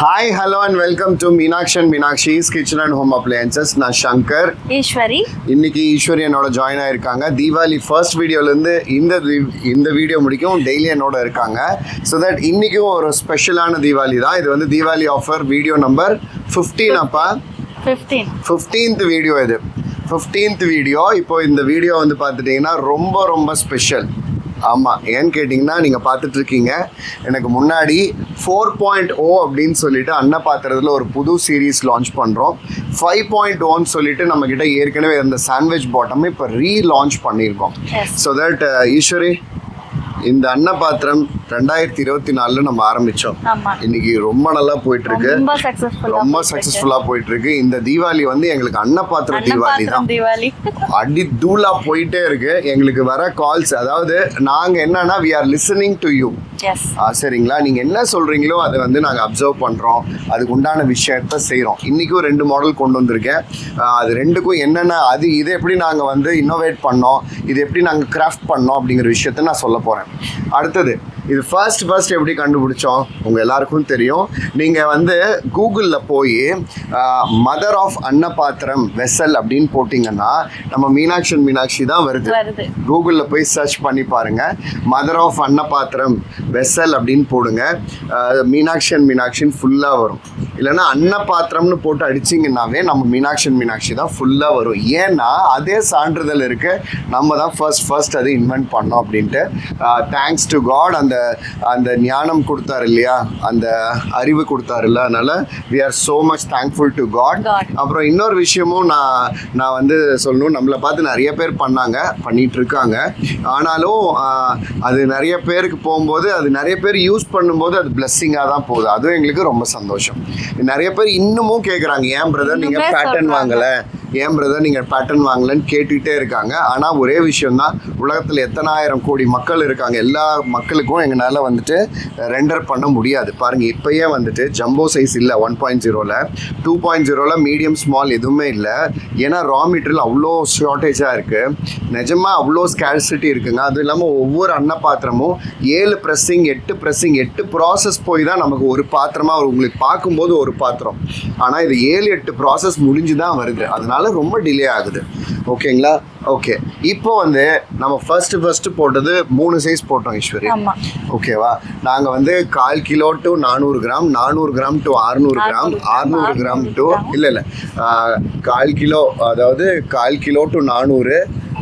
Hi hello and welcome to Meenakshi and Meenakshi's kitchen and home appliances நான் சங்கர் ஈஸ்வரி இன்னைக்கு ஈஸ்வரி என்னோட join ஆயிருக்காங்க. Deepavali first வீடியோலேருந்து இந்த இந்த வீடியோ முடிக்கும் டெய்லி என்னோட இருக்காங்க. ஸோ தட் இன்னைக்கும் ஒரு ஸ்பெஷலான தீபாவளி தான். இது வந்து Deepavali offer video number fifteen அப்பா. ஃபிஃப்டீன் ஃபிஃப்டீன்த் வீடியோ இது. ஃபிஃப்டீன்த் வீடியோ இப்போ இந்த வீடியோ வந்து பார்த்துட்டிங்கன்னா ரொம்ப ரொம்ப ஸ்பெஷல் ஆமாம் ஏன்னு கேட்டிங்கன்னா நீங்கள் பார்த்துட்டு இருக்கீங்க எனக்கு முன்னாடி ஃபோர் பாயிண்ட் ஓ அப்படின்னு சொல்லிட்டு அன்னபாத்திரத்தில் ஒரு புது சீரீஸ் லான்ச் பண்ணுறோம் ஃபைவ் பாயிண்ட் ஓன்னு சொல்லிட்டு நம்மக்கிட்ட ஏற்கனவே இருந்த சாண்ட்விச் பாட்டம் இப்போ ரீ லான்ச் பண்ணியிருக்கோம். ஸோ தட் ஈஸ்வரி இந்த அன்னபாத்திரம் ரெண்டாயிரத்தி இருபத்தி நாலில் நம்ம ஆரம்பித்தோம் ஆமா. இன்னைக்கு ரொம்ப நல்லா போயிட்டு இருக்கு ரொம்ப சக்சஸ்ஃபுல்லா போயிட்டு இருக்கு இந்த தீபாவளி வந்து எங்களுக்கு அன்னபாத்திர தீபாவளி தான். அன்னபாத்திரம் அடி தூளா போயிட்டே இருக்கு. எங்களுக்கு வர கால்ஸ் அதாவது நாங்க என்னன்னா we are listening to you சரிங்களா? நீங்க என்ன சொல்றீங்களோ அதை வந்து நாங்க அப்சர்வ் பண்றோம். அதுக்கு உண்டான விஷயத்த செய்றோம். இன்னைக்கும் ரெண்டு மாடல் கொண்டு வந்திருக்கேன். அது ரெண்டுக்கும் என்னென்ன அது இது எப்படி நாங்க வந்து இன்னோவேட் பண்ணோம் இது எப்படி நாங்க கிராஃப்ட் பண்ணோம் அப்படிங்கிற விஷயத்த நான் சொல்ல போறேன். அடுத்தது இது ஃபர்ஸ்ட் ஃபர்ஸ்ட் எப்படி கண்டுபிடிச்சோம்? உங்க எல்லாருக்கும் தெரியும். நீங்க வந்து கூகுளில் போய் மதர் ஆஃப் அன்னபாத்திரம் வெசல் அப்படின்னு போட்டிங்கன்னா நம்ம மீனாட்சி மீனாட்சி தான் வருது. கூகுளில் போய் சர்ச் பண்ணி பாருங்க. மதர் ஆஃப் அன்னபாத்திரம் வெசல் அப்படின்னு போடுங்க. மீனாட்சி மீனாட்சின்னு ஃபுல்லாக வரும். இல்லைன்னா அன்னபாத்திரம்னு போட்டு அடிச்சிங்கன்னாவே நம்ம மீனாட்சி மீனாட்சி தான் ஃபுல்லாக வரும். ஏன்னா அதே சான்றிதழ் இருக்கு. நம்ம தான் ஃபர்ஸ்ட் ஃபர்ஸ்ட் அதை இன்வென்ட் பண்ணோம் அப்படின்ட்டு. தேங்க்ஸ் டு காட் அந்த அந்த ஞானம் கொடுத்தாரு இல்லையா? அந்த அறிவு கொடுத்தாருல்ல அதனால we are so much thankful to God God. அப்புறம் இன்னொரு விஷயமும் நான் நான் வந்து சொல்லணும். நம்மளை பார்த்து நிறைய பேர் பண்ணாங்க பண்ணிட்டு இருக்காங்க. ஆனாலும் அது நிறைய பேருக்கு போகும்போது அது நிறைய பேர் யூஸ் பண்ணும்போது அது பிளெஸ்ஸிங்காக தான் போகுது. அதுவும் எங்களுக்கு ரொம்ப சந்தோஷம். நிறைய பேர் இன்னமும் கேட்குறாங்க ஏன் பிரதர் நீங்கள் பேட்டர்ன். வாங்கலை? ஏன் பிரதர் நீங்கள் பேட்டர்ன் வாங்கலன்னு கேட்டுக்கிட்டே இருக்காங்க. ஆனால் ஒரே விஷயம்தான். உலகத்தில் எத்தனாயிரம் கோடி மக்கள் இருக்காங்க. எல்லா மக்களுக்கும் எங்களால் வந்துட்டு ரெண்டர் பண்ண முடியாது. பாருங்கள் இப்போயே வந்துட்டு ஜம்போ சைஸ் இல்லை ஒன் பாயிண்ட் ஜீரோவில் டூ பாயிண்ட் ஜீரோவில் மீடியம் ஸ்மால் எதுவுமே இல்லை. ஏன்னா ரா மெட்டீரியல் அவ்வளோ ஷார்ட்டேஜாக இருக்குது நிஜமாக அவ்வளோ ஸ்கேர்சிட்டி இருக்குங்க. அதுவும் இல்லாமல் ஒவ்வொரு அன்ன பாத்திரமும் ஏழு ப்ரெஸ்ஸிங் எட்டு ப்ரெஸ்ஸிங் எட்டு ப்ராசஸ் போய் தான் நமக்கு ஒரு பாத்திரமாக உங்களுக்கு பார்க்கும்போது ஒரு பாத்திரம். ஆனால் இது ஏழு எட்டு ப்ராசஸ் முடிஞ்சு தான் வருது. அதனால் ரொம்ப டிலே ஆகுது. ஓகேங்களா ஓகே இப்போ வந்து நம்ம ஃபர்ஸ்ட் ஃபர்ஸ்ட் போட்டது மூணு சைஸ் போட்டோம் ஈஸ்வரி ஓகேவா நாங்கள் வந்து கால் கிலோ டு நானூறு கிராம் நானூறு கிராம் டு அறுநூறு கிராம் 600 அறுநூறு கிராம் 600 டு. இல்லை இல்லை. கால் கிலோ அதாவது கால் கிலோ டு நானூறு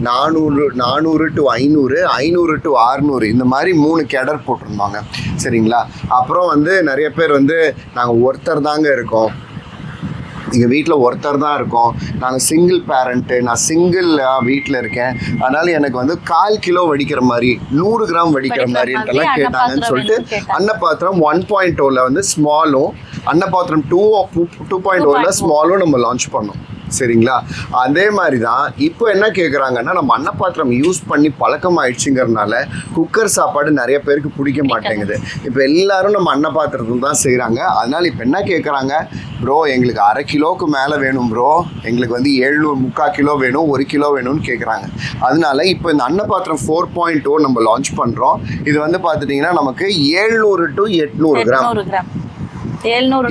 நானூறு நானூறு டு ஐநூறு ஐநூறு டு அறுநூறு இந்த மாதிரி மூணு கெடர் போட்டிருந்தாங்க. சரிங்களா? அப்புறம் வந்து நிறைய பேர் வந்து நாங்கள் ஒருத்தர் தாங்க இருக்கோம். எங்கள் வீட்டில் ஒருத்தர் தான் இருக்கோம். நாங்கள் சிங்கிள் பேரண்ட்டு நான் சிங்கிள் வீட்டில் இருக்கேன். அதனால் எனக்கு வந்து கால் கிலோ வடிக்கிற மாதிரி நூறு கிராம் வடிக்கிற வடிக்கிற மாதிரின்ட்டுலாம் மாதிரி கேட்டாங்கன்னு சொல்லிட்டு. அன்னபாத்திரம் ஒன் பாயிண்ட் ஓவில் வந்து ஸ்மாலும் அன்னபாத்திரம் டூ டூ பாயிண்ட் ஓவில் 2.0 ஸ்மாலும் நம்ம லான்ச் பண்ணோம். சரிங்களா? அதே மாதிரி தான் இப்போ என்ன கேட்குறாங்கன்னா நம்ம அன்னபாத்திரம் யூஸ் பண்ணி பழக்கம் ஆயிடுச்சுங்கிறதுனால குக்கர் சாப்பாடு நிறைய பேருக்கு பிடிக்க மாட்டேங்குது. இப்போ எல்லாரும் நம்ம அன்னபாத்திரத்தில் தான் செய்கிறாங்க அதனால இப்போ என்ன கேட்குறாங்க ப்ரோ எங்களுக்கு அரை கிலோவுக்கு மேலே வேணும் ப்ரோ எங்களுக்கு வந்து எழுநூறு முக்கால் கிலோ வேணும் ஒரு கிலோ வேணும்னு கேட்குறாங்க அதனால இப்போ இந்த அன்னபாத்திரம் ஃபோர் பாயிண்ட் ஓ நம்ம லான்ச் பண்ணுறோம் இது வந்து பார்த்துட்டிங்கன்னா நமக்கு ஏழ்நூறு டு எட்நூறு கிராம். எழுநூறு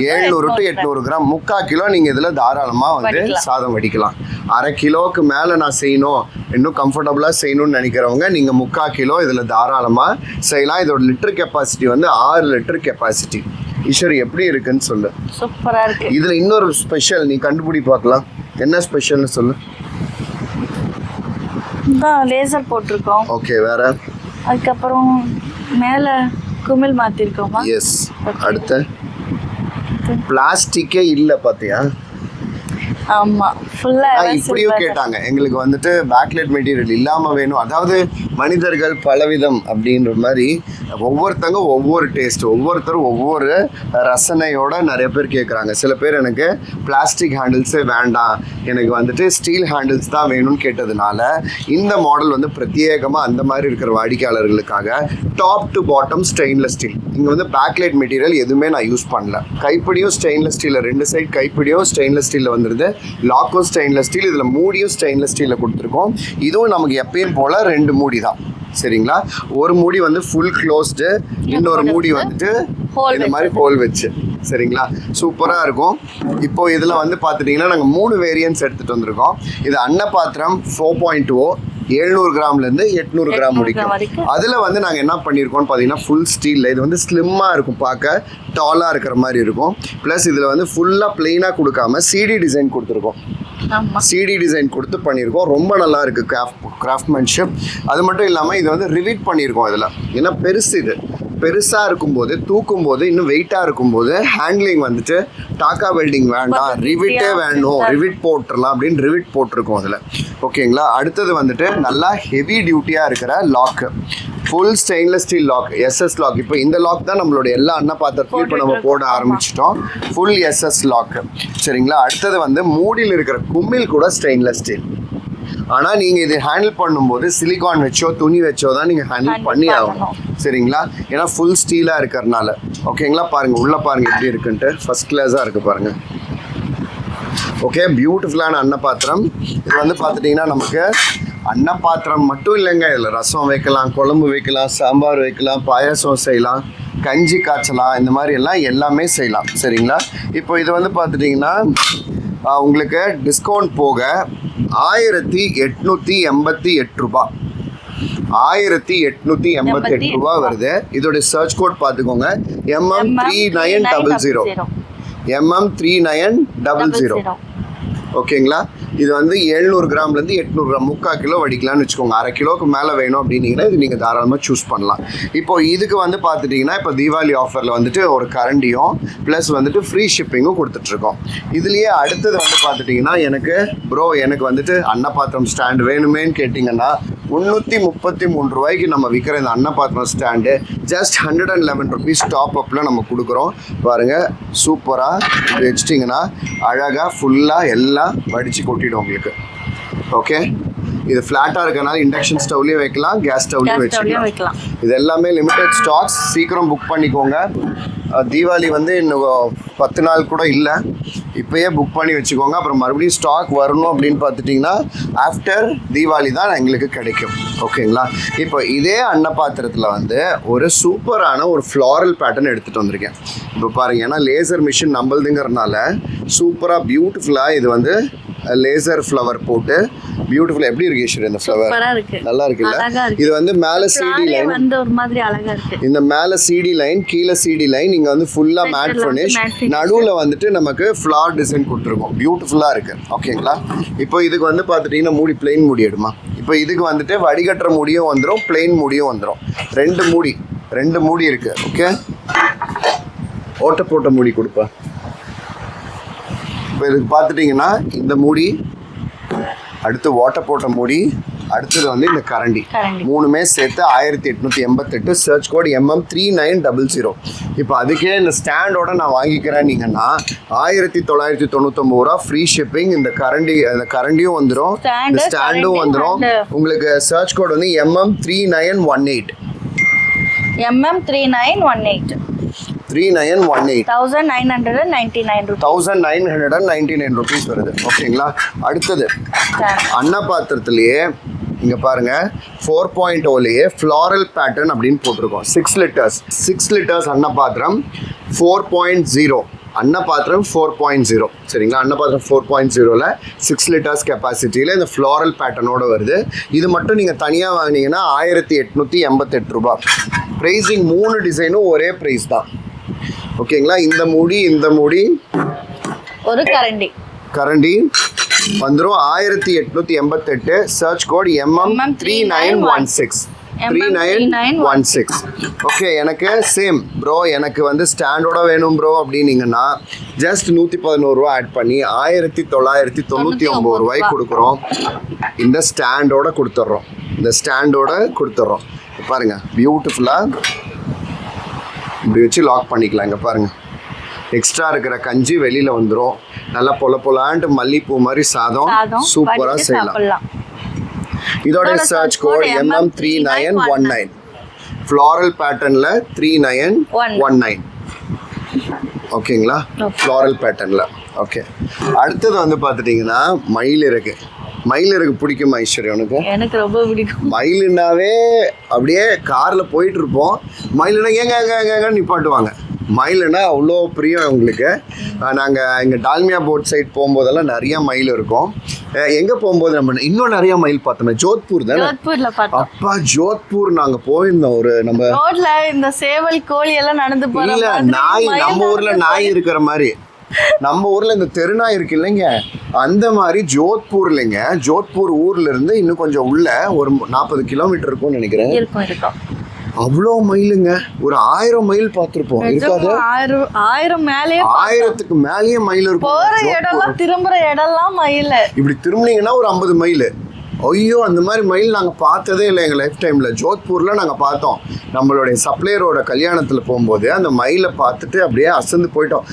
டு எட்நூறு கிராம். முக்கால் கிலோ நீங்கள் இதில் தாராளமாக வந்து. சாதம் வடிக்கலாம். அரை கிலோவுக்கு மேலே நான் செய்யணும். இன்னும் கம்ஃபர்டபுளாக செய்யணும்னு நினைக்கிறவங்க நீங்கள் முக்கால் கிலோ இதில் தாராளமாக செய்யலாம். இதோட லிட்டர் கெப்பாசிட்டி வந்து ஆறு லிட்டர் கெப்பாசிட்டி ஈஸ்வரி எப்படி இருக்குன்னு சொல்லு. சூப்பரா இருக்கு. இதில் இன்னொரு ஸ்பெஷல் நீ கண்டுபிடி பார்க்கலாம். என்ன ஸ்பெஷல்னு சொல்லு. லேசர் போட்டிருக்கோம். ஓகே வேற? அதுக்கப்புறம் மேல குமிழ் மாத்திருக்கோமா? எஸ் அடுத்த? பிளாஸ்டிக்கே இல்லை பார்த்தியா ஆமா ஃபுல்லா இப்படியும் கேட்டாங்க. எங்களுக்கு வந்துட்டு பேக்லைட் மெட்டீரியல் இல்லாம வேணும். அதாவது மனிதர்கள் பலவிதம் அப்படின்ற மாதிரி ஒவ்வொருத்தங்க ஒவ்வொரு டேஸ்ட் ஒவ்வொருத்தரும் ஒவ்வொரு ரசனையோட நிறைய பேர் கேட்குறாங்க சில பேர் எனக்கு பிளாஸ்டிக் ஹேண்டில்ஸே வேண்டாம். எனக்கு வந்துட்டு ஸ்டீல் ஹேண்டில்ஸ் தான் வேணும்னு கேட்டதுனால இந்த மாடல் வந்து பிரத்யேகமாக அந்த மாதிரி இருக்கிற வாடிக்கையாளர்களுக்காக top to bottom stainless steel இங்கே வந்து பேக்லைட் மெட்டீரியல் எதுவுமே நான் யூஸ் பண்ணல. கைப்பிடியும் ஸ்டெயின்லெஸ் ஸ்டீலில் ரெண்டு சைடு கைப்பிடியும் ஸ்டெயின்லெஸ் ஸ்டீலில் வந்துருது லாக்கும் ஸ்டெயின்லெஸ் ஸ்டீல் இதில் மூடியும் ஸ்டெயின்லெஸ் ஸ்டீலில் கொடுத்துருக்கோம். இதுவும் நமக்கு எப்பயும் போல் ரெண்டு மூடி தான். சரிங்களா? ஒரு மூடி வந்து ஃபுல் க்ளோஸ்டு இன்னொரு மூடி வந்துட்டு இந்த மாதிரி ஹோல் வச்சு. சரிங்களா? சூப்பராக இருக்கும். இப்போ இதில் வந்து பார்த்துட்டிங்கன்னா நாங்கள் மூணு வேரியன்ட்ஸ் எடுத்துகிட்டு வந்திருக்கோம். இது அன்னபாத்திரம் ஃபோர் பாயிண்ட் ஓ எழுநூறு கிராம்லேருந்து எட்நூறு கிராம் 800 முடிக்கும். அதில் வந்து நாங்கள் என்ன பண்ணியிருக்கோம்னு பார்த்தீங்கன்னா ஃபுல் ஸ்டீலில் இது வந்து ஸ்லிம்மாக இருக்கும் பார்க்க டாலாக இருக்கிற மாதிரி இருக்கும். ப்ளஸ் இதில் வந்து ஃபுல்லாக ப்ளெயினாக கொடுக்காம சிடி டிசைன் கொடுத்துருக்கோம். சிடி டிசைன் கொடுத்து பண்ணியிருக்கோம் ரொம்ப நல்லா இருக்குது கிராஃப்ட் கிராஃப்ட்மேன்ஷிப் அது மட்டும் இல்லாமல் இது வந்து ரிவிட் பண்ணியிருக்கோம் இதில். ஏன்னா பெருசு இது. பெருசாக இருக்கும்போது தூக்கும்போது இன்னும் வெயிட்டாக இருக்கும்போது ஹேண்ட்லிங் வந்துட்டு டாக்கா வெல்டிங் வேண்டாம் ரிவிட்டே வேணும். ரிவிட் போட்டுடலாம் அப்படின்னு ரிவிட் போட்டிருக்கோம் அதில். ஓகேங்களா அடுத்தது வந்துட்டு நல்லா ஹெவி டியூட்டியாக இருக்கிற lock full stainless steel lock SS lock இப்போ இந்த லாக் தான் நம்மளோட எல்லா அண்ணா பாத்திரத்துலையும் இப்போ நம்ம போட. ஆரம்பிச்சிட்டோம். ஃபுல் எஸ்எஸ் லாக் சரிங்களா? அடுத்தது வந்து மூடியில் இருக்கிற கும்மில் கூட ஸ்டெயின்லெஸ் ஸ்டீல் ஆனால் நீங்கள் இது ஹேண்டில் பண்ணும்போது சிலிகான் வச்சோ துணி வச்சோ தான் நீங்கள் ஹேண்டில் பண்ணி ஆகணும். சரிங்களா? ஏன்னா ஃபுல் ஸ்டீலாக இருக்கிறனால ஓகேங்களா பாருங்கள் உள்ளே பாருங்கள் எப்படி இருக்குன்ட்டு. ஃபஸ்ட் கிளாஸாக இருக்குது பாருங்கள் ஓகே பியூட்டிஃபுல்லான அன்னபாத்திரம். இது வந்து பார்த்துட்டிங்கன்னா நமக்கு அன்னபாத்திரம் மட்டும் இல்லைங்க. இதில் ரசம் வைக்கலாம் குழம்பு வைக்கலாம் சாம்பார் வைக்கலாம் பாயாசம் செய்யலாம் கஞ்சி காய்ச்சலாம் இந்த மாதிரி எல்லாம் எல்லாமே செய்யலாம். சரிங்களா? இப்போ இது வந்து பார்த்துட்டிங்கன்னா உங்களுக்கு டிஸ்கவுண்ட் போக ஆயிரத்தி எட்நூற்றி எண்பத்தி எட்டு ரூபாய் ஆயிரத்தி எட்நூத்தி எண்பத்தி எட்டு ரூபா வருது. இதோட சர்ச் கோட் பார்த்துக்கோங்க. MM three nine double zero MM three nine double zero ஓகேங்களா இது வந்து எழுநூறு கிராம்லேருந்து எட்நூறு கிராம் முக்கால் கிலோ வடிக்கலாம்னு வச்சுக்கோங்க. அரை கிலோக்கு மேலே வேணும் அப்படின்னீங்கன்னா இது நீங்கள் தாராளமாக சூஸ் பண்ணலாம். இப்போ இதுக்கு வந்து பார்த்துட்டிங்கன்னா இப்போ தீபாவளி ஆஃபரில் வந்துட்டு ஒரு கரண்டியும் ப்ளஸ் வந்துட்டு ஃப்ரீ ஷிப்பிங்கும் கொடுத்துட்ருக்கோம். இதுலேயே அடுத்தது வந்து பார்த்துட்டிங்கன்னா எனக்கு ப்ரோ எனக்கு வந்துட்டு அன்னபாத்திரம் ஸ்டாண்ட் வேணுமேன்னு கேட்டிங்கன்னா முந்நூற்றி முப்பத்தி மூணு ரூபாய்க்கு நம்ம விற்கிற இந்த அன்னபாத்திரம் stand just hundred and eleven rupees top அப்பில் நம்ம கொடுக்குறோம். பாருங்கள் சூப்பராக வச்சிட்டிங்கன்னா அழகாக ஃபுல்லாக எல்லாம் வடித்து கொட்டிடும் உங்களுக்கு. ஓகே இது ஃப்ளாட்டாக இருக்கனால இண்டக்ஷன் ஸ்டவ்லேயும் வைக்கலாம் கேஸ் ஸ்டவ்லேயும் வச்சுக்கலாம். வைக்கலாம். இது எல்லாமே லிமிடெட் ஸ்டாக்ஸ் சீக்கிரம் புக் பண்ணிக்கோங்க. தீபாவளி வந்து இன்னும் பத்து நாள் கூட இல்லை. இப்போயே புக் பண்ணி வச்சுக்கோங்க. அப்புறம் மறுபடியும் ஸ்டாக் வரணும் அப்படின்னு பார்த்துட்டிங்கன்னா ஆஃப்டர் தீபாவளி தான் எங்களுக்கு கிடைக்கும். ஓகேங்களா இப்போ இதே அன்னபாத்திரத்தில் வந்து ஒரு சூப்பரான ஒரு ஃப்ளாரல் பேட்டர்ன் எடுத்துகிட்டு வந்திருக்கேன். இப்போ பாருங்க ஏன்னா லேசர் மிஷின் நம்மளுதுங்கிறனால சூப்பராக பியூட்டிஃபுல்லாக இது வந்து லேசர் ஃப்ளவர் போட்டு பியூட்டிஃபுல்லாக எப்படி இருக்கு ஈஸ்வரி இந்த ஃப்ளவர் நல்லா இருக்குல்ல. இது வந்து மேலே சிடி லைன் வந்து ஒரு மாதிரி அழகா இருக்கு. இந்த மேலே சிடி லைன் கீழே சிடி லைன் இங்கே வந்து ஃபுல்லாக மேட் ஃபினிஷ். நடுவில் வந்துட்டு நமக்கு ஃப்ளார் டிசைன் கொடுத்துருக்கோம். பியூட்டிஃபுல்லாக இருக்கு. ஓகேங்களா இப்போ இதுக்கு வந்து பார்த்துட்டிங்கன்னா மூடி பிளெயின் மூடி எடுமா? இப்போ இதுக்கு வந்துட்டு வடிகட்டுற மூடியும் வந்துடும் பிளெயின் மூடியும் வந்துடும் ரெண்டு மூடி ரெண்டு மூடி இருக்கு. ஓகே ஓட்ட போட்ட மூடி கொடுப்பா. இப்போ இதுக்கு பார்த்துட்டிங்கன்னா இந்த மூடி அடுத்து ஓட்ட போட்ட மூடி அடுத்தது வந்து இந்த கரண்டி. மூணுமே சேர்த்து ஆயிரத்தி எட்நூற்றி எண்பத்தெட்டு search code MM three nine double zero இப்போ அதுக்கே இந்த ஸ்டாண்டோட நான் வாங்கிக்கிறேன் நீங்கன்னா ஆயிரத்தி தொள்ளாயிரத்தி தொண்ணூத்தொம்பது ரூபா ஃப்ரீ ஷிப்பிங் இந்த கரண்டி இந்த கரண்டியும் வந்துடும் இந்த ஸ்டாண்டும் வந்துடும் உங்களுக்கு சர்ச் கோட் வந்து MM three nine one eight MM three nine one eight three nine one eight thousand nine hundred and ninety nine rupees thousand nine hundred and ninety nine rupees வருது. ஓகேங்களா? அடுத்தது அன்ன பாத்திரத்திலேயே இங்கே பாருங்க ஃபோர் பாயிண்ட் ஓலேயே floral pattern அப்படின்னு போட்டிருக்கோம். சிக்ஸ் லிட்டர்ஸ் சிக்ஸ் லிட்டர்ஸ் அன்ன பாத்திரம் ஃபோர் பாயிண்ட் ஜீரோ அன்ன பாத்திரம் ஃபோர் பாயிண்ட் ஜீரோ சரிங்களா? அன்ன பாத்திரம் ஃபோர் பாயிண்ட் ஜீரோவில் சிக்ஸ் லிட்டர்ஸ் கெப்பாசிட்டியில் இந்த ஃப்ளாரல் பேட்டர்னோட வருது. இது மட்டும் நீங்கள் தனியாக வாங்கினீங்கன்னா ஆயிரத்தி எட்நூற்றி எண்பத்தெட்டு ரூபா ப்ரைஸிங் மூணு டிசைனும் ஒரே ப்ரைஸ் தான். ஓகேங்களா? இந்த மூடி இந்த மூடி. ஒரு கரண்டி. கரண்டி. வந்துடும் ஆயிரத்தி எட்நூத்தி எண்பத்தெட்டு search code MM three nine one six three nine one six okay எனக்கு சேம் ப்ரோ எனக்கு வந்து ஸ்டாண்டோட வேணும் ப்ரோ அப்படின்னீங்கன்னா ஜஸ்ட் நூற்றி பதினோருவா ஆட் பண்ணி ஆயிரத்தி தொள்ளாயிரத்தி தொண்ணூற்றி ஒம்பது ரூபாய்க்கு கொடுக்குறோம். இந்த ஸ்டாண்டோட கொடுத்துட்றோம். இந்த ஸ்டாண்டோட கொடுத்துட்றோம். பாருங்க பியூட்டிஃபுல்லாக இப்படி வச்சு லாக் பண்ணிக்கலாம். இங்கே பாருங்க. எக்ஸ்ட்ரா இருக்கிற கஞ்சி வெளியில வந்துடும் நல்லா பொல பொலான்ட்டு மல்லிப்பூ மாதிரி சாதம். சூப்பராக செய்யலாம். இதோட search code MM three nine one nine floral பேட்டர்னில் த்ரீ One. ஒன் நைன் ஓகேங்களா. ஃப்ளாரல் பேட்டர்னில் ஓகே அடுத்தது வந்து பார்த்துட்டிங்கன்னா மயில் இருக்கு. மயில் இருக்கு பிடிக்குமா ஐஸ்வர்யா உனக்கு? எனக்கு ரொம்ப பிடிக்கும். மயிலுனாவே அப்படியே காரில் போயிட்டு இருப்போம் மயிலுனா ஏங்க ஏங்க ஏங்க, நிப்பாட்டுவாங்க. மயிலுனா அவ்வளோ பிரியம் உங்களுக்கு. நாங்கள் இங்கே டால்மியா போட் சைட் போகும்போதெல்லாம் நிறைய மயில் இருக்கும். எங்கே போகும்போது நம்ம இன்னும் நிறைய மயில் பார்த்தோமே? ஜோத்பூர் தானே? அப்பா ஜோத்பூர் நாங்கள் போயிருந்தோம். ஒரு நம்ம இந்த சேவல் கோழி எல்லாம் நடந்து இல்ல நாய் நம்ம ஊர்ல நாய் இருக்கிற மாதிரி. நம்ம ஊர்ல இந்த தெருநாய் இருக்கு இல்லைங்க. அந்த மாதிரி ஜோத்பூர் இல்லைங்க. ஜோத்பூர் ஊர்ல இருந்து இன்னும் கொஞ்சம் உள்ள ஒரு நாற்பது கிலோமீட்டர் இருக்கும்னு நினைக்கிறேன். அவ்வளோ மயிலுங்க ஒரு ஆயிரம் மைல் பார்த்துருப்போம். இருக்காது? ஆயிரம் மேலேயே ஆயிரத்துக்கு மேலேயே மயில் இருக்கும். போற ஜோத்பூர். இடம்லாம் திரும்புற இடம்லாம் மயில் இப்படி திரும்பினீங்கன்னா ஒரு ஐம்பது மைல். ஐயோ அந்த மாதிரி மயில் நாங்கள் பார்த்ததே இல்லை எங்கள் லைஃப் டைமில் ஜோத்பூரில் நாங்கள் பார்த்தோம். நம்மளுடைய சப்ளையரோட கல்யாணத்தில் போகும்போது அந்த மயிலை பார்த்துட்டு அப்படியே அசந்து போயிட்டோம்.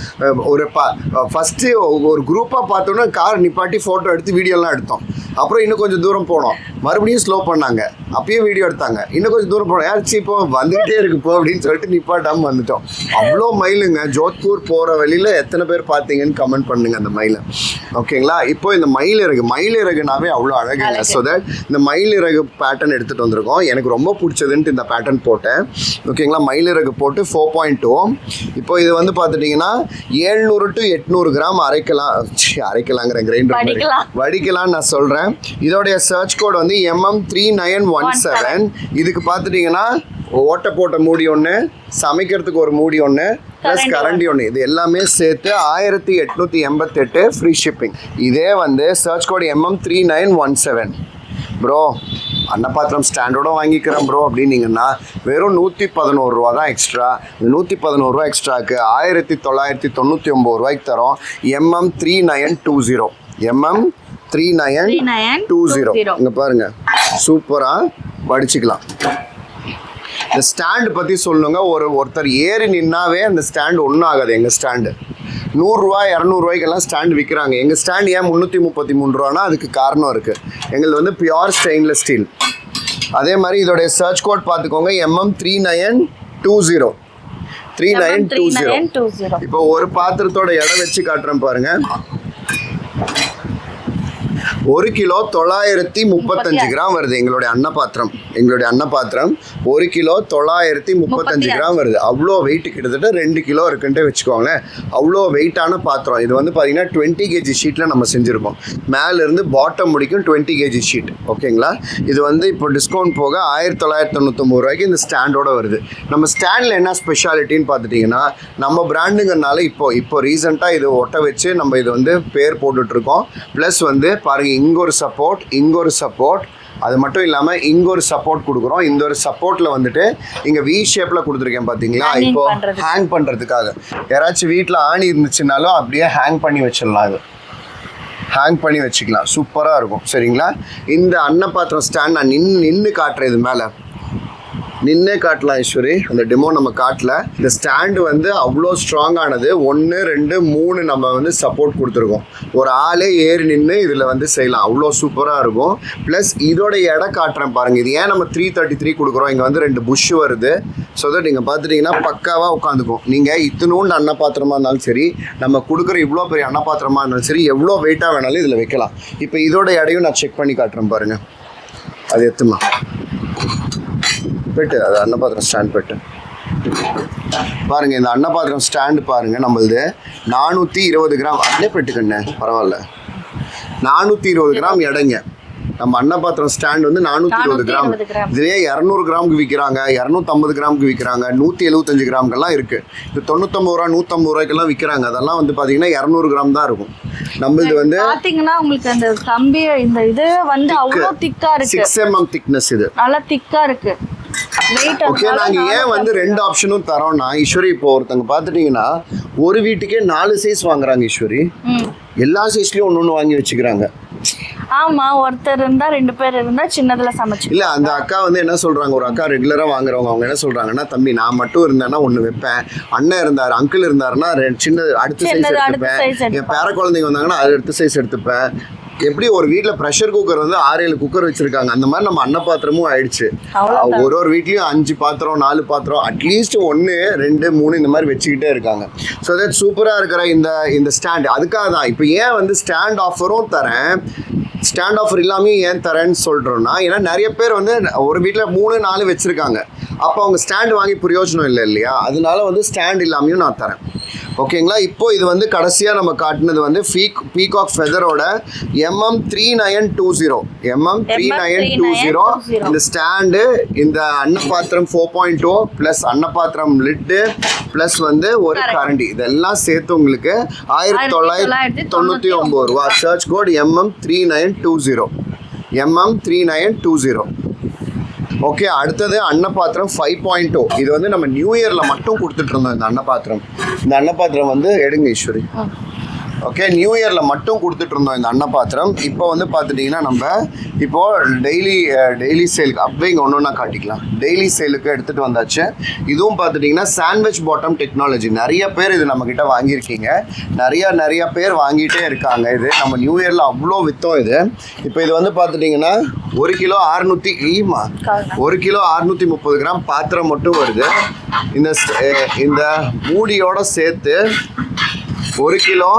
ஒரு ப ஃபஸ்ட்டு ஒரு குரூப்பாக பார்த்தோன்னா கார் நிப்பாட்டி ஃபோட்டோ எடுத்து வீடியோலாம் எடுத்தோம். அப்புறம் இன்னும் கொஞ்சம் தூரம் போனோம். மறுபடியும் ஸ்லோ பண்ணாங்க. அப்பயும் வீடியோ எடுத்தாங்க. இன்னும் கொஞ்சம் தூரம் போனோம் யாருச்சு இப்போ வந்துகிட்டே இருக்கு போ அப்படின்னு சொல்லிட்டு நிப்பாட்டாமல் வந்துட்டோம். அவ்வளோ மயிலுங்க ஜோத்பூர் போகிற வழியில் எத்தனை பேர் பார்த்தீங்கன்னு கமெண்ட் பண்ணுங்க அந்த மயிலை ஓகேங்களா இப்போ இந்த மயில் இறகு. மயில் இறகுனாவே அவ்வளோ அழகுங்க ஸோ தட் இந்த மயில் இறகு பேட்டர்ன் எடுத்துகிட்டு வந்திருக்கோம். எனக்கு ரொம்ப பிடிச்சதுன்ட்டு இந்த பேட்டர்ன் போட்டேன். ஓகேங்களா மயில் இறகு போட்டு ஃபோர் பாயிண்ட் டூ இப்போ இது வந்து பார்த்துட்டிங்கன்னா ஏழ்நூறு டு எட்நூறு கிராம் அரைக்கலாம். அரைக்கலாங்கிற கிரைண்டர் வடிக்கலாம். வடிக்கலாம்னு நான் சொல்கிறேன் இதோடைய சர்ச் கோட் வந்து MM three nine one seven இதுக்கு பார்த்துட்டிங்கன்னா ஓட்டை போட்ட மூடி ஒன்று சமைக்கிறதுக்கு ஒரு மூடி ஒன்று ப்ளஸ் கரண்டி ஒன்று இது எல்லாமே சேர்த்து ஆயிரத்தி எட்நூற்றி எண்பத்தெட்டு ஃப்ரீ ஷிப்பிங் இதே வந்து search code MM three nine one seven bro அன்னபாத்திரம் ஸ்டாண்டோட வாங்கிக்கிறேன் ப்ரோ அப்படின்னீங்கன்னா வெறும் நூற்றி பதினோரு ரூபா தான் எக்ஸ்ட்ரா நூற்றி பதினோரு ரூபா எக்ஸ்ட்ராக்கு ஆயிரத்தி தொள்ளாயிரத்தி தொண்ணூற்றி ஒம்பது ரூபாய்க்கு தரோம் MM three nine two zero MM three 3920. Two zero இங்கே பாருங்க. சூப்பராக படிச்சுக்கலாம். இந்த ஸ்டாண்டு பற்றி சொல்லுங்க. ஒரு ஒருத்தர் ஏறி நின்னாவே அந்த ஸ்டாண்டு ஒன்றும் ஆகாது எங்கள் ஸ்டாண்டு நூறுரூவா இரநூறுவாய்க்கெல்லாம் ஸ்டாண்ட் விற்கிறாங்க எங்கள் ஸ்டாண்ட் ஏன் முந்நூற்றி முப்பத்தி மூணு ரூபானா அதுக்கு காரணம் இருக்குது எங்களுக்கு வந்து பியோர் ஸ்டெயின்லெஸ் ஸ்டீல் அதே மாதிரி இதோடைய சர்ச் கோட் பார்த்துக்கோங்க. MM three nine two zero three nine two zero 3920. இப்போ ஒரு பாத்திரத்தோட எடை வச்சு காட்டுறேன் பாருங்க. ஒரு கிலோ தொள்ளாயிரத்தி முப்பத்தஞ்சு கிராம் வருது. எங்களுடைய அன்னபாத்திரம். எங்களுடைய அன்னபாத்திரம் ஒரு கிலோ தொள்ளாயிரத்தி முப்பத்தஞ்சு கிராம் வருது. அவ்வளோ வெயிட் கிட்டத்தட்ட ரெண்டு கிலோ இருக்குன்ட்டு வச்சுக்கோங்களேன். அவ்வளோ வெயிட்டான பாத்திரம். இது வந்து பார்த்தீங்கன்னா டுவெண்ட்டி கேஜி ஷீட்டில் நம்ம செஞ்சுருக்கோம். மேலேருந்து பாட்டம் முடிக்கும் டுவெண்ட்டி கேஜி ஷீட் ஓகேங்களா? இது வந்து இப்போ டிஸ்கவுண்ட் போக ஆயிரத்தி தொள்ளாயிரத்தி தொண்ணூத்தொம்பது ரூபாய்க்கு இந்த ஸ்டாண்டோட வருது. நம்ம ஸ்டாண்டில் என்ன ஸ்பெஷாலிட்டின்னு பார்த்துட்டிங்கன்னா நம்ம பிராண்டுங்கிறனால இப்போ இப்போ ரீசெண்டாக இது ஒட்ட வச்சு நம்ம இது வந்து பேர் போட்டுட்ருக்கோம். ப்ளஸ் வந்து பாருங்கள் இங்கே ஒரு சப்போர்ட் இங்கே ஒரு சப்போர்ட் அது மட்டும் இல்லாமல் இங்கே ஒரு சப்போர்ட் கொடுக்குறோம். இந்த ஒரு சப்போர்ட்டில் வந்துட்டு இங்கே வி ஷேப்பில் கொடுத்துருக்கேன் பார்த்தீங்களா இப்போ. ஹேங் பண்ணுறதுக்காக யாராச்சும் வீட்டில் ஆணி இருந்துச்சுனாலும் அப்படியே ஹேங் பண்ணி வச்சிடலாம் இது ஹேங் பண்ணி வச்சுக்கலாம். சூப்பராக இருக்கும். சரிங்களா? இந்த அன்னபாத்திரம் ஸ்டாண்ட் நான் நின்று நின்று காட்டுறேன் இது மேலே. நின்னே காட்டலாம் ஈஸ்வரி அந்த டெமோ நம்ம காட்டல. இந்த ஸ்டாண்டு வந்து அவ்வளோ ஸ்ட்ராங்கானது ஒன்று ரெண்டு மூணு நம்ம வந்து சப்போர்ட் கொடுத்துருக்கோம். ஒரு ஆளே ஏறி நின்று இதில் வந்து செய்யலாம். அவ்வளோ சூப்பராக இருக்கும். ப்ளஸ் இதோட எடை காட்டுறேன் பாருங்கள் இது ஏன் நம்ம த்ரீ தேர்ட்டி த்ரீ கொடுக்குறோம்? இங்கே வந்து ரெண்டு புஷ் வருது. ஸோ தட் நீங்கள் பார்த்துட்டிங்கன்னா பக்காவாக உட்காந்துக்கும். நீங்கள் இத்தினூண்டு அன்னபாத்திரமாக இருந்தாலும் சரி நம்ம கொடுக்குற இவ்வளோ பெரிய அன்னபாத்திரமாக இருந்தாலும் சரி எவ்வளோ வெயிட்டாக வேணாலும் இதில் வைக்கலாம். இப்போ இதோட எடையும் நான் செக் பண்ணி காட்டுறேன் பாருங்கள் அது எத்துமா? பெட்டு அது அன்னபாத்திரம் ஸ்டாண்ட் பெட்டு. பாருங்க இந்த அன்னபாத்திரம் ஸ்டாண்டு பாருங்க நம்மளது நானூற்றி இருபது கிராம். அதிலே பெட்டுக்கண்ணே பரவாயில்ல. நானூற்றி இருபது கிராம் எடைங்க. நம்ம அன்னபாத்திரம் ஸ்டாண்ட் வந்து நானூற்றி இருபது கிராம். 420 கிராம். இதுலேயே இரநூறு கிராமுக்கு விற்கிறாங்க இரநூத்தம்பது கிராமுக்கு விற்கிறாங்க நூற்றி எழுபத்தஞ்சு கிராம்கெல்லாம் இருக்குது இது தொண்ணூத்தொம்பது ரூபா நூற்றம்பது ரூபாய்க்கெல்லாம் விற்கிறாங்க அதெல்லாம் வந்து பார்த்தீங்கன்னா இரநூறு கிராம் தான் இருக்கும். நம்மளது வந்து பாத்தீங்கன்னா உங்களுக்கு அந்த கம்பி இந்த இது வந்து அவ்வளோ திக்கா இருக்கு. சிக்ஸ் எம்எம் திக்னஸ் இது. நல்லா திக்கா இருக்கு. வெயிட் ஓகே நாங்க ஏன் வந்து ரெண்டு ஆப்ஷனும் தரோம்னா ஈஸ்வரி இப்போ ஒருத்தங்க பார்த்துட்டீங்கன்னா ஒரு வீட்டுக்கே நாலு சைஸ் வாங்குறாங்க ஈஸ்வரி. எல்லா சைஸ்லயும் ஒன்று ஒன்று வாங்கி வச்சுக்கிறாங்க. ஆமா ஒருத்தர் இருந்தா ரெண்டு பேர் இருந்தா சின்னதுல சமைச்சு இல்ல அந்த அக்கா வந்து என்ன சொல்றாங்க? ஒரு அக்கா ரெகுலரா வாங்குறவங்க அவங்க என்ன சொல்றாங்கன்னா தம்பி நான் மட்டும் இருந்தேன்னா ஒன்று வைப்பேன். அண்ணன் இருந்தார் அங்கிள் இருந்தாருன்னா சின்னது அடுத்த சைஸ் எடுத்துப்பேன். என். பேர குழந்தைங்க வந்தாங்கன்னா அது அடுத்த சைஸ் எடுத்துப்பேன். எப்படி ஒரு வீட்டில் ப்ரெஷர் குக்கர் வந்து ஆறு ஏழு குக்கர் வச்சிருக்காங்க? அந்த மாதிரி நம்ம அன்ன பாத்திரமும் ஆயிடுச்சு. ஒரு ஒரு வீட்லயும் அஞ்சு பாத்திரம் நாலு பாத்திரம் அட்லீஸ்ட் ஒன்று ரெண்டு மூணு இந்த மாதிரி வச்சுக்கிட்டே இருக்காங்க. ஸோ தட் சூப்பராக இருக்கிற இந்த இந்த ஸ்டாண்ட் அதுக்காக தான் இப்போ ஏன் வந்து ஸ்டாண்ட் ஆஃபரும் தரேன்? ஸ்டாண்ட் ஆஃபர் இல்லாமல் ஏன் தரேன்னு சொல்கிறோன்னா ஏன்னா நிறைய பேர் வந்து ஒரு வீட்டில் மூணு நாலு வச்சுருக்காங்க. அப்போ அவங்க ஸ்டாண்ட் வாங்கி பிரயோஜனம் இல்லை இல்லையா? அதனால வந்து ஸ்டாண்ட் இல்லாமையும் நான் தரேன். ஓகேங்களா இப்போ இது வந்து கடைசியாக நம்ம காட்டினது வந்து ஃபீக் பீகாக் ஃபெதரோட MM three nine two zero MM three nine two zero இந்த ஸ்டாண்டு இந்த அன்னபாத்திரம் ஃபோர் பாயிண்ட் டூ ப்ளஸ் அன்னபாத்திரம் லிட்டு ப்ளஸ் வந்து ஒரு கரண்டி. இதெல்லாம் சேர்த்து உங்களுக்கு ஆயிரத்தி தொள்ளாயிரத்தி தொண்ணூற்றி ஒம்பது ரூபா. Search code MM three nine two zero MM three nine two zero okay அடுத்தது அன்னபாத்திரம் ஃபைவ் பாயிண்ட் டூ இது வந்து நம்ம நியூ இயரில் மட்டும் கொடுத்துட்டு இருந்தோம் இந்த அன்னபாத்திரம். இந்த அன்னபாத்திரம் வந்து எடுங்க ஈஸ்வரி. ஓகே நியூ இயரில் மட்டும் கொடுத்துட்டு இருந்தோம் இந்த அன்னபாத்திரம். இப்போ வந்து பார்த்துட்டிங்கன்னா நம்ம இப்போது டெய்லி டெய்லி சேலுக்கு அப்படியே இங்கே ஒன்று ஒன்றா காட்டிக்கலாம். டெய்லி சேலுக்கு எடுத்துகிட்டு வந்தாச்சு. இதுவும் பார்த்துட்டிங்கன்னா சாண்ட்விச் பாட்டம் டெக்னாலஜி நிறைய பேர் இது நம்மக்கிட்ட வாங்கியிருக்கீங்க. நிறையா நிறையா பேர் வாங்கிட்டே இருக்காங்க இது. நம்ம நியூ இயரில் அவ்வளோ விற்றோம் இது. இப்போ இது வந்து பார்த்துட்டிங்கன்னா ஒரு கிலோ அறுநூற்றி ஈமா ஒரு கிலோ அறுநூற்றி முப்பது கிராம் பாத்திரம் மட்டும் வருது. இந்த இந்த மூடியோட சேர்த்து ஒரு கிலோ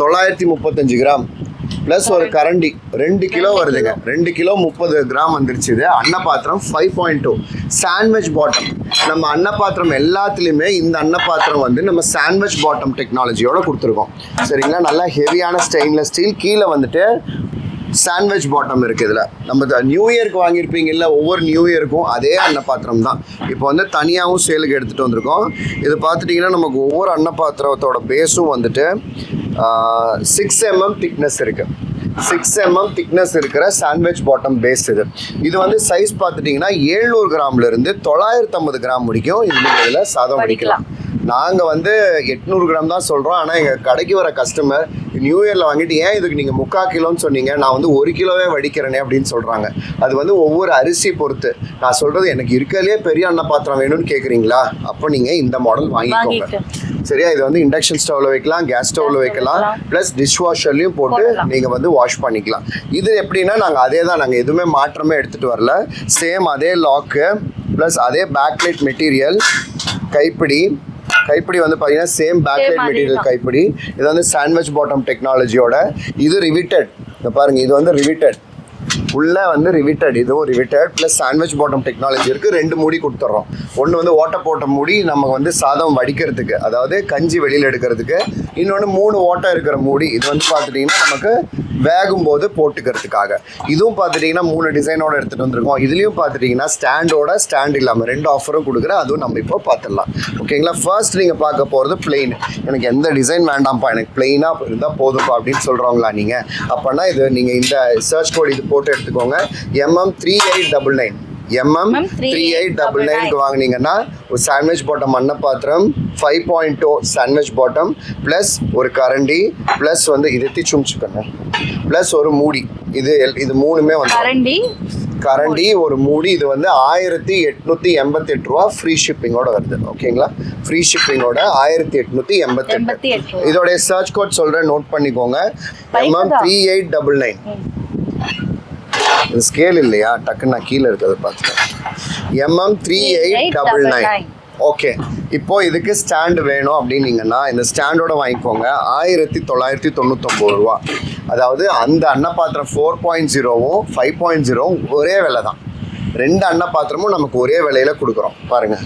தொள்ளாயிரத்தி முப்பத்தஞ்சு கிராம். ப்ளஸ் ஒரு கரண்டி. ரெண்டு கிலோ வருதுங்க. ரெண்டு கிலோ முப்பது கிராம் வந்துருச்சு இது அன்னபாத்திரம் five point two sandwich bottom நம்ம அன்னபாத்திரம் எல்லாத்துலேயுமே இந்த அன்னபாத்திரம் வந்து நம்ம சாண்ட்விச் பாட்டம் டெக்னாலஜியோட கொடுத்துருக்கோம். சரிங்களா? நல்லா ஹெவியான ஸ்டெயின்லெஸ் ஸ்டீல் கீழே வந்துட்டு சாண்ட்விச் பாட்டம் இருக்குது இதில். நம்ம நியூ இயருக்கு வாங்கியிருப்பீங்கல்ல ஒவ்வொரு நியூ இயருக்கும் அதே அன்னப்பாத்திரம் தான். இப்போ வந்து தனியாகவும் சேலுக்கு எடுத்துகிட்டு வந்திருக்கோம். இது பார்த்துட்டிங்கன்னா நமக்கு ஒவ்வொரு அன்னப்பாத்திரத்தோட பேஸும் வந்துட்டு சிக்ஸ் எம்எம் திக்னஸ் இருக்குது சிக்ஸ் எம்எம் திக்னஸ் இருக்கிற சாண்ட்விச் பாட்டம் பேஸ் இது. இது வந்து சைஸ் பார்த்துட்டிங்கன்னா ஏழ்நூறு கிராம்லேருந்து தொள்ளாயிரத்தம்பது கிராம் முடிக்கும் இது நீங்கள் இதில் சாதம் வடிக்கலாம். நாங்கள் வந்து எட்நூறு கிராம் தான் சொல்கிறோம் ஆனால் எங்கள் கடைக்கு வர கஸ்டமர் நியூ இயரில் வாங்கிட்டு ஏன் இதுக்கு நீங்கள் முக்கால் கிலோன்னு சொன்னீங்க? நான் வந்து ஒரு கிலோவே வடிக்கிறேனே அப்படின்னு சொல்கிறாங்க அது வந்து ஒவ்வொரு அரிசி பொறுத்து. நான் சொல்கிறது எனக்கு இருக்கிறதுலே பெரிய அன்ன பாத்திரம் வேணும்னு கேட்குறீங்களா அப்போ நீங்கள் இந்த மாடல் வாங்கிக்கோங்க. சரியா? இது வந்து இண்டக்ஷன் ஸ்டவ்வில் வைக்கலாம் கேஸ் ஸ்டவ்வில் வைக்கலாம் ப்ளஸ் டிஷ் வாஷர்லையும் போட்டு. நீங்கள் வந்து வாஷ் பண்ணிக்கலாம். இது எப்படின்னா நாங்கள் அதே தான் நாங்கள் எதுவுமே மாற்றமே எடுத்துகிட்டு வரல. சேம் அதே லாக்கு ப்ளஸ் அதே பேக்லைட் மெட்டீரியல் கைப்பிடி கைப்பிடி வந்து பார்த்தீங்கன்னா சேம் பேக்லைட் மெட்டீரியல். கைப்பிடி. இது வந்து சாண்ட்விச் பாட்டம் டெக்னாலஜியோட இது ரிவிட்டட் இந்த பாருங்க இது வந்து ரிவிட்டட் உள்ளே வந்து ரிவிட்டட் இதுவும் riveted plus sandwich bottom technology இருக்குது ரெண்டு மூடி கொடுத்துட்றோம் ஒன்று வந்து ஓட்ட போட்ட மூடி நம்ம வந்து சாதம் வடிக்கிறதுக்கு அதாவது கஞ்சி வெளியில் எடுக்கிறதுக்கு. இன்னொன்று மூணு ஓட்டை இருக்கிற மூடி. இது வந்து பார்த்துட்டிங்கன்னா நமக்கு வேகும் போது போட்டுக்கிறதுக்காக. இதுவும் பார்த்துட்டிங்கன்னா மூணு டிசைனோட எடுத்துகிட்டு வந்திருக்கோம். இதுலேயும் பார்த்துட்டிங்கன்னா ஸ்டாண்டோட ஸ்டாண்ட் இல்லாமல் ரெண்டு ஆஃபரும் கொடுக்குற அதுவும் நம்ம இப்போ பார்த்துடலாம் ஓகேங்களா ஃபர்ஸ்ட் நீங்கள் பார்க்க போகிறது பிளெயின் எனக்கு எந்த டிசைன் வேண்டாம்ப்பா. எனக்கு பிளெயினாக இருந்தால் போதும்ப்பா அப்படின்னு சொல்கிறவங்களா நீங்கள் அப்போனா இது நீங்கள் இந்த சர்ச் கோட் இது போட்டு எடுத்துக்கோங்க. MM three eight double nine MM three eight double நைனுக்கு வாங்கினீங்கன்னா ஒரு சாண்ட்விச் பாட்டம் அன்ன பாத்திரம் five point two sandwich bottom plus ஒரு கரண்டி ப்ளஸ் வந்து இது திச்சுமிச்சுக்கோங்க ப்ளஸ் ஒரு மூடி. இது இது மூணுமே வந்து கரண்டி. கரண்டி ஒரு மூடி. இது வந்து ஆயிரத்தி எட்நூத்தி எண்பத்தெட்டு ரூபா ஃப்ரீ ஷிப்பிங்கோட வருது. ஓகேங்களா ஃப்ரீ ஷிப்பிங்கோட ஆயிரத்தி எட்நூத்தி எண்பத்தி எட்டு. இதோடைய சர்ச் கோட் சொல்றேன் நோட் பண்ணிக்கோங்க. MM. Three eight double nine இது ஸ்கேல் இல்லையா? டக்குன்னு நான் கீழே இருக்கிறத பார்த்துட்டேன். MM three eight double nine okay இப்போ இதுக்கு ஸ்டாண்டு வேணும் அப்படின்னீங்கன்னா இந்த ஸ்டாண்டோட வாங்கிக்கோங்க. ஆயிரத்தி தொள்ளாயிரத்தி தொண்ணூத்தொம்பது ரூபா. அதாவது அந்த அன்னபாத்திரம் ஃபோர் பாயிண்ட் ஜீரோவும் ஃபைவ் பாயிண்ட் ஜீரோவும் ஒரே விலை தான் ரெண்டு அன்னபாத்திரமும் நமக்கு ஒரே விலையில கொடுக்குறோம். பாருங்க.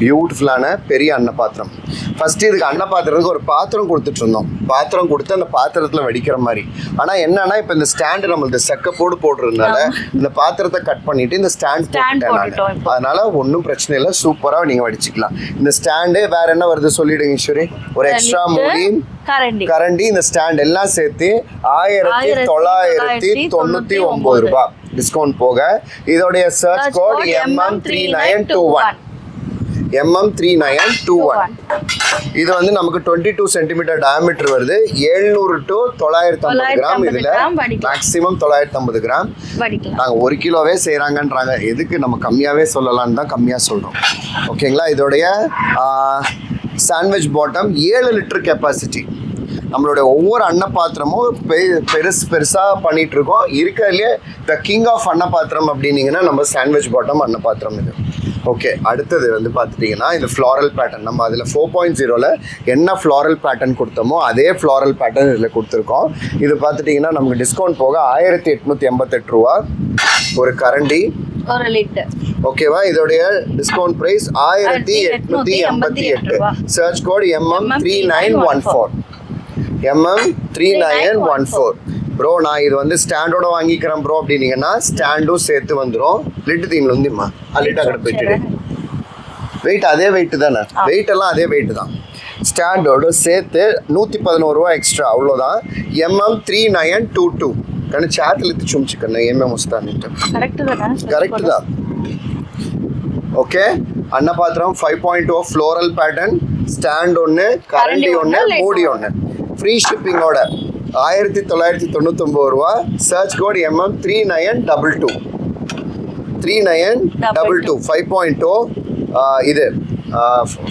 பியூட்டிஃபுல்லான பெரிய அன்னபாத்திரம். ஃபஸ்ட்டு இதுக்கு அன்னபாத்திரத்துக்கு ஒரு பாத்திரம் கொடுத்துட்டு இருந்தோம் பாத்திரம் கொடுத்து அந்த பாத்திரத்தில் வடிக்கிற மாதிரி. ஆனால் என்னன்னா இப்போ இந்த ஸ்டாண்டு நம்மளுக்கு செக்கப்போடு போடுறதுனால இந்த பாத்திரத்தை கட் பண்ணிட்டு இந்த ஸ்டாண்ட் போட்டுட்டேன். அதனால ஒன்றும் பிரச்சனை இல்லை. சூப்பராக நீங்கள் வடிச்சுக்கலாம். இந்த ஸ்டாண்டு வேற என்ன வருது சொல்லிடுங்க ஈஸ்வரி. ஒரு எக்ஸ்ட்ரா மூடி கரண்டி. கரண்டி இந்த ஸ்டாண்ட் எல்லாம் சேர்த்து ஆயிரத்தி தொள்ளாயிரத்தி தொண்ணூற்றி தொண்ணூத்தி ஒம்பது ஒன்பது. ரூபாய். டிஸ்கவுண்ட் போக இதோடைய search code MM three nine two one MM three nine two one இது வந்து நமக்கு டுவெண்ட்டி டூ சென்டிமீட்டர் டயமீட்டர் வருது எழுநூறு டு தொள்ளாயிரத்தி ஐம்பது கிராம் 950 இதில். மேக்ஸிமம் தொள்ளாயிரத்தி ஐம்பது கிராம் நாங்கள் ஒரு கிலோவே செய்கிறாங்கன்றாங்க எதுக்கு நம்ம கம்மியாகவே சொல்லலாம்னு தான் கம்மியாக சொல்கிறோம் ஓகேங்களா? இதோடைய சாண்ட்விச் பாட்டம் ஏழு லிட்டர் கெப்பாசிட்டி நம்மளுடைய ஒவ்வொரு அன்னப்பாத்திரமும் பெ பெருசு பெருசாக பண்ணிட்டு இருக்கோம். இருக்கிறதுலே த கிங் ஆஃப் அன்னப்பாத்திரம் அப்படின்னீங்கன்னா நம்ம சாண்ட்விச் பாட்டம் அன்னப்பாத்திரம் இது. ஓகே அடுத்தது வந்து பார்த்துட்டிங்கன்னா இது ஃப்ளாரல் பேட்டர்ன் நம்ம அதில் ஃபோர் பாயிண்ட் ஜீரோவில் என்ன ஃப்ளாரல் பேட்டர்ன் கொடுத்தோமோ அதே ஃப்ளாரல் பேட்டர்ன் இதில் கொடுத்துருக்கோம். இது பார்த்துட்டிங்கன்னா நமக்கு டிஸ்கவுண்ட் போக ஆயிரத்தி எட்நூற்றி எண்பத்தெட்டு ரூபா ஒரு கரண்டி. ஒரு லிட்டர். ஓகேவா இதோடைய டிஸ்கவுண்ட் பிரைஸ் ஆயிரத்தி எட்நூத்தி எண்பத்தி எட்டு. Search code MM three nine one four MM three nine one four bro நான் இது வந்து ஸ்டாண்டோட வாங்கிக்கிறேன் ப்ரோ அப்படின்னீங்கன்னா ஸ்டாண்டும் சேர்த்து வந்துடும் லிட்டு தீமில் வந்தும்மா லிட் அக்கட போயிட்டு வெயிட் அதே வெயிட் தானே வெயிட் எல்லாம் அதே வெயிட் தான் ஸ்டாண்டோட சேர்த்து நூற்றி பதினோரு ரூபா எக்ஸ்ட்ரா அவ்வளோதான் MM three nine two two కానీ చేతులు ఎత్తి చూపించకన్నా ఏమేమి వస్తానంటే கரெக்ட் தானே కరెక్ట్ దా okay అన్నపాత్రం five point O floral pattern stand ஒன்று கரண்டி ஒன்று ஒண்ணு, light மூடி ஒன்று ஃப்ரீ ஷிப்பிங்கோட ஆயிரத்தி தொள்ளாயிரத்தி தொண்ணூத்தொம்பது ரூபா. Search code MM three nine double two three nine double two five point two இது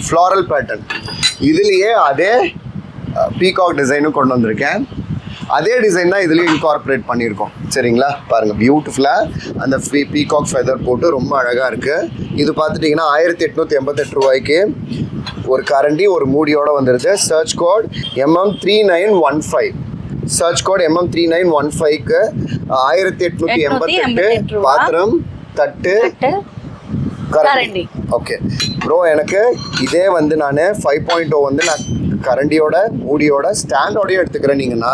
ஃப்ளாரல் பேட்டர்ன் இதுலேயே அதே பீகாக் டிசைனும் கொண்டு வந்திருக்கேன். அதே டிசைன் தான் இதுலேயும் இன்கார்பரேட் பண்ணியிருக்கோம். சரிங்களா? பாருங்கள் பியூட்டிஃபுல்லாக அந்த பீகாக் ஃபெதர் போட்டு ரொம்ப அழகாக இருக்குது இது பார்த்துட்டிங்கன்னா ஆயிரத்தி எட்நூற்றி எண்பத்தெட்டு ரூபாய்க்கு ஒரு கரண்டி ஒரு மூடியோடு வந்துடுது search code MM three nine one five search code MM three nine one ஃபைவ்க்கு ஆயிரத்தி எட்நூற்றி எண்பத்தெட்டு 888 ரூபா. பாத்திரம் தட்டு கரண்டி. ஓகே ப்ரோ எனக்கு இதே வந்து நான் ஃபைவ் பாயிண்ட் வந்து நான் கரண்டியோட மூடியோட ஸ்டாண்டோடய எடுத்துக்கிறேன் நீங்கன்னா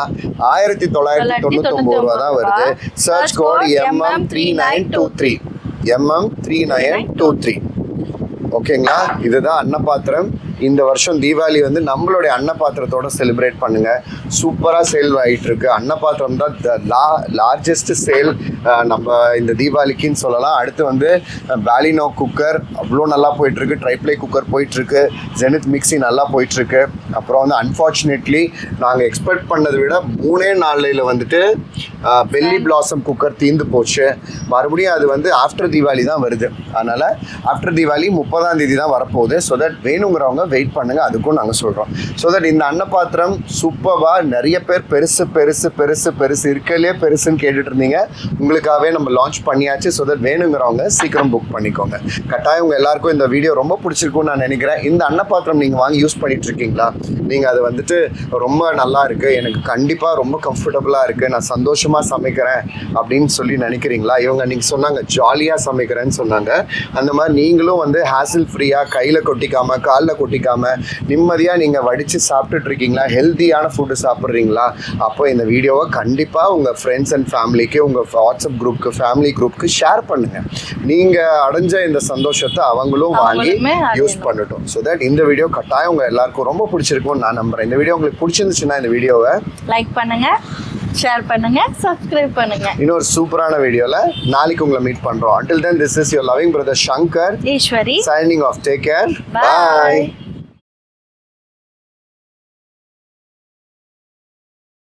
ஆயிரத்தி தொள்ளாயிரத்தி தொண்ணூத்தொம்பது ரூபா தான் வருது. Search code MM three nine two three MM three nine two three ஓகேங்களா இதுதான் அன்னபாத்திரம். இந்த வருஷம் தீபாவளி வந்து நம்மளுடைய அன்னபாத்திரத்தோட செலிப்ரேட் பண்ணுங்க. சூப்பராக சேல் ஆகிட்டு இருக்கு அன்னபாத்திரம் தான் த லா லார்ஜஸ்ட் சேல் நம்ம இந்த தீபாவளிக்குன்னு சொல்லலாம். அடுத்து வந்து பேலினோ குக்கர் அவ்வளோ நல்லா போயிட்டு இருக்கு ட்ரைப்ளே குக்கர் போயிட்டு இருக்கு ஜெனித் மிக்ஸி நல்லா போயிட்டு இருக்கு அப்புறம் வந்து அன்ஃபார்ச்சுனேட்லி நாங்கள் எக்ஸ்பெக்ட் பண்ணதை விட மூணே நாளில் வந்துட்டு பெல்லி பிளாசம் குக்கர் தீந்து போச்சு. மறுபடியும் அது வந்து ஆஃப்டர் தீபாவளி தான் வருது. அதனால் ஆஃப்டர் தீபாவளி முப்பதாம் தேதி தான் வரப்போகுது. ஸோ தட் வேணுங்கிறவங்க வெயிட் பண்ணுங்கள் அதுக்கும் நாங்கள் சொல்கிறோம் ஸோ தட் இந்த அன்னபாத்திரம் சூப்பராக நிறைய பேர் பெருசு பெருசு பெருசு பெருசு இருக்கலையே பெருசுன்னு கேட்டுட்டு இருந்தீங்க. உங்களுக்காகவே நம்ம லான்ச் பண்ணியாச்சு. ஸோ தட் வேணுங்கிறவங்க சீக்கிரம் புக் பண்ணிக்கோங்க. கட்டாயம் உங்கள் எல்லாருக்கும் இந்த வீடியோ ரொம்ப பிடிச்சிருக்கும்னு நான் நினைக்கிறேன். இந்த அன்னபாத்திரம் நீங்கள் வாங்கி யூஸ் பண்ணிட்டு இருக்கீங்களா? நீங்கள் அது வந்துட்டு ரொம்ப நல்லா இருக்குது எனக்கு கண்டிப்பாக ரொம்ப கம்ஃபர்டபுளாக இருக்குது நான் சந்தோஷமாக சமைக்கிறேன் அப்படின்னு சொல்லி நினைக்கிறீங்களா? இவங்க நீங்கள் சொன்னாங்க ஜாலியாக சமைக்கிறேன்னு சொன்னாங்க. அந்த மாதிரி நீங்களும் வந்து ஹேசில் ஃப்ரீயாக கையில் கொட்டிக்காமல் காலில் கொட்டி கொட்டிக்காமல் நிம்மதியாக நீங்கள் வடித்து சாப்பிட்டுட்டு இருக்கீங்களா ஹெல்த்தியான ஃபுட்டு சாப்பிட்றீங்களா? அப்போ இந்த வீடியோவை கண்டிப்பாக உங்கள் ஃப்ரெண்ட்ஸ் அண்ட் ஃபேமிலிக்கு உங்கள் வாட்ஸ்அப் குரூப்புக்கு ஃபேமிலி குரூப்புக்கு ஷேர் பண்ணுங்கள் நீங்கள் அடைஞ்ச இந்த சந்தோஷத்தை அவங்களும் வாங்கி யூஸ். பண்ணட்டும். ஸோ தட் இந்த வீடியோ கட்டாயம் உங்கள் எல்லாருக்கும் ரொம்ப பிடிச்சிருக்கும்னு நான் நம்புறேன். இந்த வீடியோ உங்களுக்கு பிடிச்சிருந்துச்சுன்னா இந்த வீடியோவை லைக் பண்ணுங்க ஷேர் பண்ணுங்க சப்ஸ்கிரைப் பண்ணுங்க. இன்னொரு சூப்பரான வீடியோவில் நாளைக்கு உங்களை மீட் பண்ணுறோம் until then this is your loving brother Shankar Eswari off. Take care. Bye. bye.